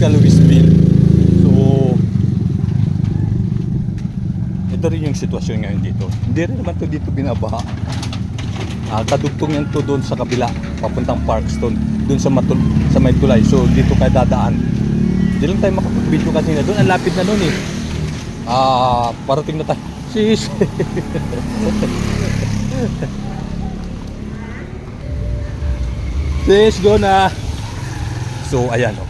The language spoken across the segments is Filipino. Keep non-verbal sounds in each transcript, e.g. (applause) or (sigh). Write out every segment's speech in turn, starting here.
Erica Louisville. So, ito rin yung sitwasyon ngayon dito. Hindi rin naman to dito binabaha. Ah, kadugtong yan to doon sa kabila, papuntang Parkstone, doon sa matul sa may tulay. So, dito kayo dadaan. Hindi lang tayo makapag-video kasi na doon. Ang lapit na doon eh. Ah, parating na tayo. Sis! (laughs) Sis, go na! So, ayan o.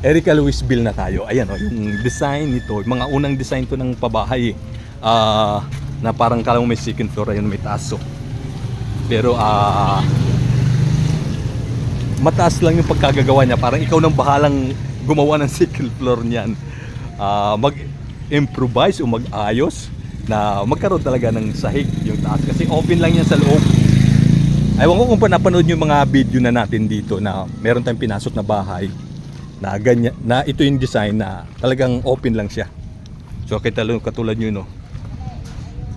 Erica Louisville na tayo. Ayan o, yung design nito, mga unang design to ng pabahay. ah na parang kala mo may second floor, ayun may taas. So. Pero, ah mataas lang yung pagkagagawa niya. Parang ikaw nang bahalang gumawa ng (laughs) second floor niyan. Ah, mag-improvise o mag-ayos na magkaroon talaga ng sahig yung taas. Kasi open lang yan sa loob. Ewan ko kung panapanood yung mga video na natin dito na meron tayong pinasok na bahay na ganyan, na ito yung design na talagang open lang siya. So kita lang katulad nyo no.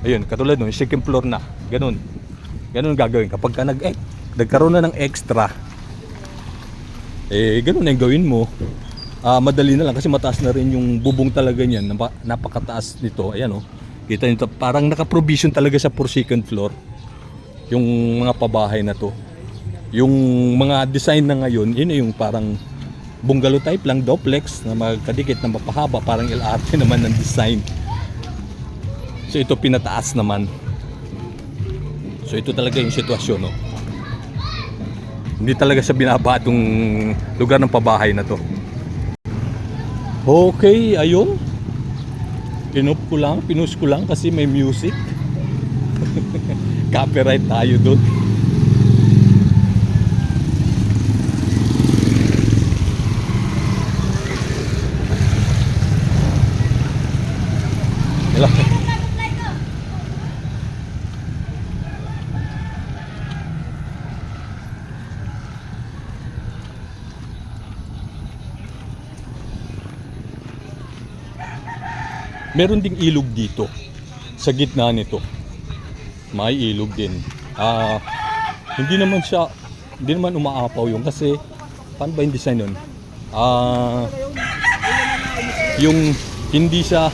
Ayun, katulad no, second floor na. Ganun. Ganun gagawin. Kapag ka nag eh, nagkaroon na ng extra, eh ganun na yung gawin mo. Ah, madali na lang kasi mataas na rin yung bubong talaga niyan. Napa- Napakataas nito. Ayan oh. Kita nito, parang naka-provision talaga sa for second floor yung mga pabahay na to. Yung mga design na ngayon, yun yung parang bungalow type lang, duplex na magkadikit na mapahaba, parang LRT (laughs) naman ng design. So ito pinataas naman. So ito talaga yung sitwasyon, no. Hindi talaga sa binaba itong lugar ng pabahay na to. Okay, ayun. Pinup ko lang, pinus ko lang kasi may music. (laughs) Copyright tayo doon. Wala. Meron ding ilog dito sa gitna nito may ilog din. Ah, hindi naman siya hindi naman umaapaw yung kasi paano ba yung design nun? Ah, yung hindi siya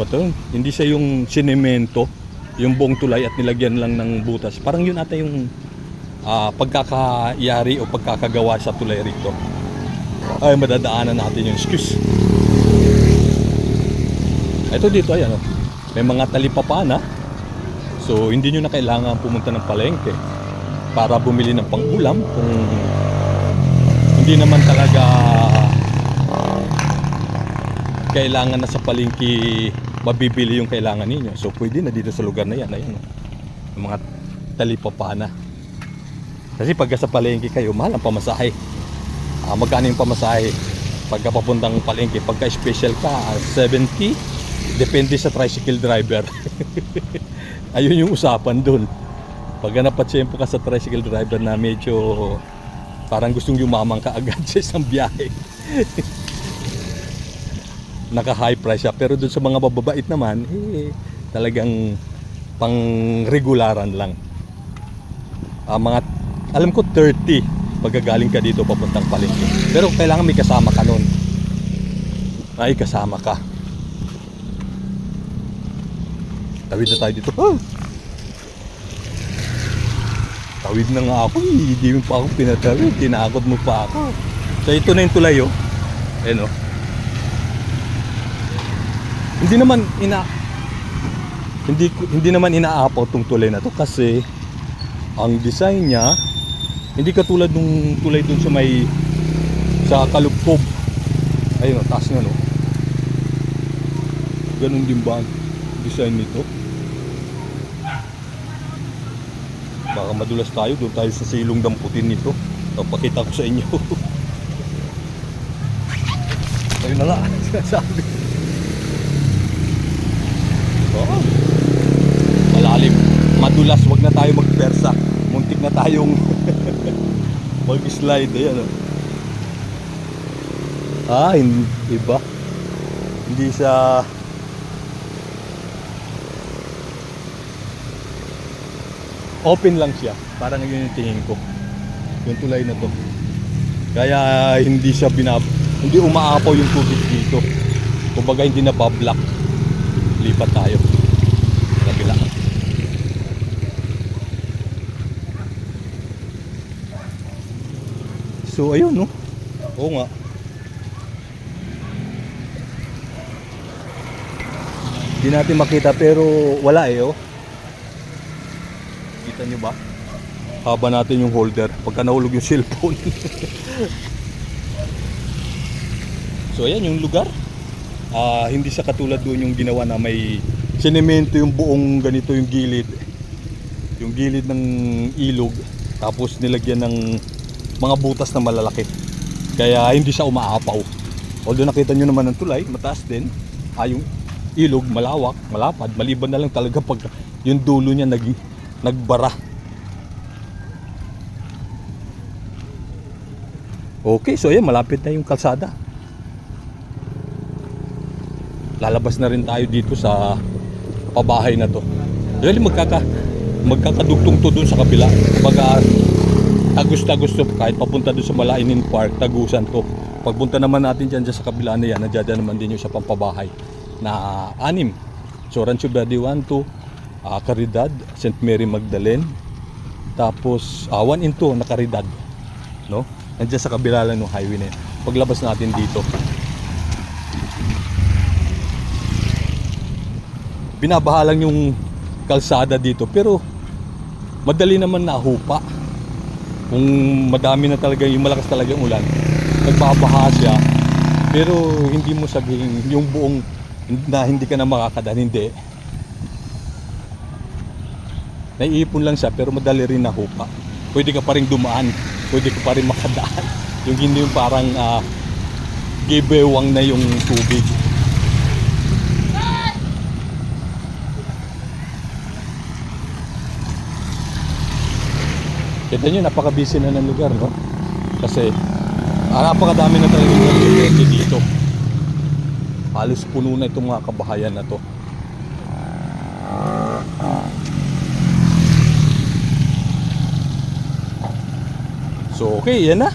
ba to? Hindi siya yung sinemento, yung buong tulay at nilagyan lang ng butas. Parang yun ata yung ah, pagkakayari o pagkakagawa sa tulay rito. Ay, madadaanan natin yung excuse. Ito dito, ayan oh. May mga talipapana. So, hindi nyo na kailangan pumunta ng palengke para bumili ng pang-ulam kung hindi naman talaga kailangan na sa palengke mabibili yung kailangan ninyo. So, pwede na dito sa lugar na yan. Ayan, oh. Yung mga talipapana. Kasi pagka sa palengke kayo, mahal ang pamasahe. Ah, magkano yung pamasahe? Pagka papuntang palengke, pagka special ka, ah, 70, depende sa tricycle driver. (laughs) Ayun yung usapan dun. Pag napatsyempo ka sa tricycle driver na medyo parang gustong yumamang ka agad (laughs) sa isang biyahe. Naka high price siya. Pero dun sa mga bababait naman, eh, talagang pang regularan lang. Ah, mga, alam ko 30 pagkagaling ka dito papuntang palengke. Pero kailangan may kasama ka nun. Ay, kasama ka. Tawid na tayo dito. Ah! Tawid na nga ako. Hindi mo pa ako pinatawid. Tinakot mo pa ako. So ito na yung tulay oh. Ayan oh. Hindi naman ina hindi hindi naman inaapaw tong tulay na to kasi ang design niya hindi katulad nung tulay dun sa may sa Kalubkob. Ayun oh, taas nga no. Ganun din ba ang design nito? Baka madulas tayo, doon tayo sa silong damputin nito. Papakita ko sa inyo. (laughs) Ayun na lang, (laughs) sinasabi. Oo. Malalim. Madulas, wag na tayo magpersa. Muntik na tayong (laughs) mag-slide. Ayan, oh. Ah, hindi, iba. Hindi sa open lang siya. Parang yun yung tingin ko. Yung tulay na to. Kaya hindi siya binab hindi umaapaw yung tubig dito. Kumbaga hindi na bablock. Lipat tayo. Sa Kabila. So ayun no. Oo nga. Hindi natin makita pero wala eh oh. Kita nyo ba? Haba natin yung holder pagka nahulog yung cellphone. (laughs) so ayan yung lugar. Ah, hindi siya katulad doon yung ginawa na may sinemento yung buong ganito yung gilid. Yung gilid ng ilog tapos nilagyan ng mga butas na malalaki. Kaya hindi siya umaapaw. Although nakita nyo naman ng tulay, mataas din. Ah, yung ilog, malawak, malapad. Maliban na lang talaga pag yung dulo niya nag, nagbara. Okay, so ayan, malapit na yung kalsada. Lalabas na rin tayo dito sa pabahay na to. Really magkaka magkakadugtong to dun sa kabila. Kumbaga tagus-tagusto kahit papunta dun sa Malainin Park, tagusan to. Pagpunta naman natin dyan, dyan sa kabila na yan, nandiyan naman din yung sa pampabahay na anim. So Rancho Verde 1, 2, ah, Caridad, St. Mary Magdalene, tapos ah, 1 and 2 na Caridad. No? Nandiyan sa kabila lang ng highway na yan. Paglabas natin dito, binabaha lang yung kalsada dito pero madali naman nahupa kung madami na talaga yung malakas talaga yung ulan nagbabaha siya. Pero hindi mo sabihin yung buong na hindi ka na makakadaan hindi. Naiipon lang siya pero madali rin nahupa pwede ka pa rin dumaan pwede ka pa rin makadaan. Yung hindi yung parang uh, gibewang na yung tubig Kita nyo, napaka-busy na ng lugar, no? Kasi, ah, napakadami na talaga ng residente dito. Halos puno na itong mga kabahayan na to. So, okay, yan na.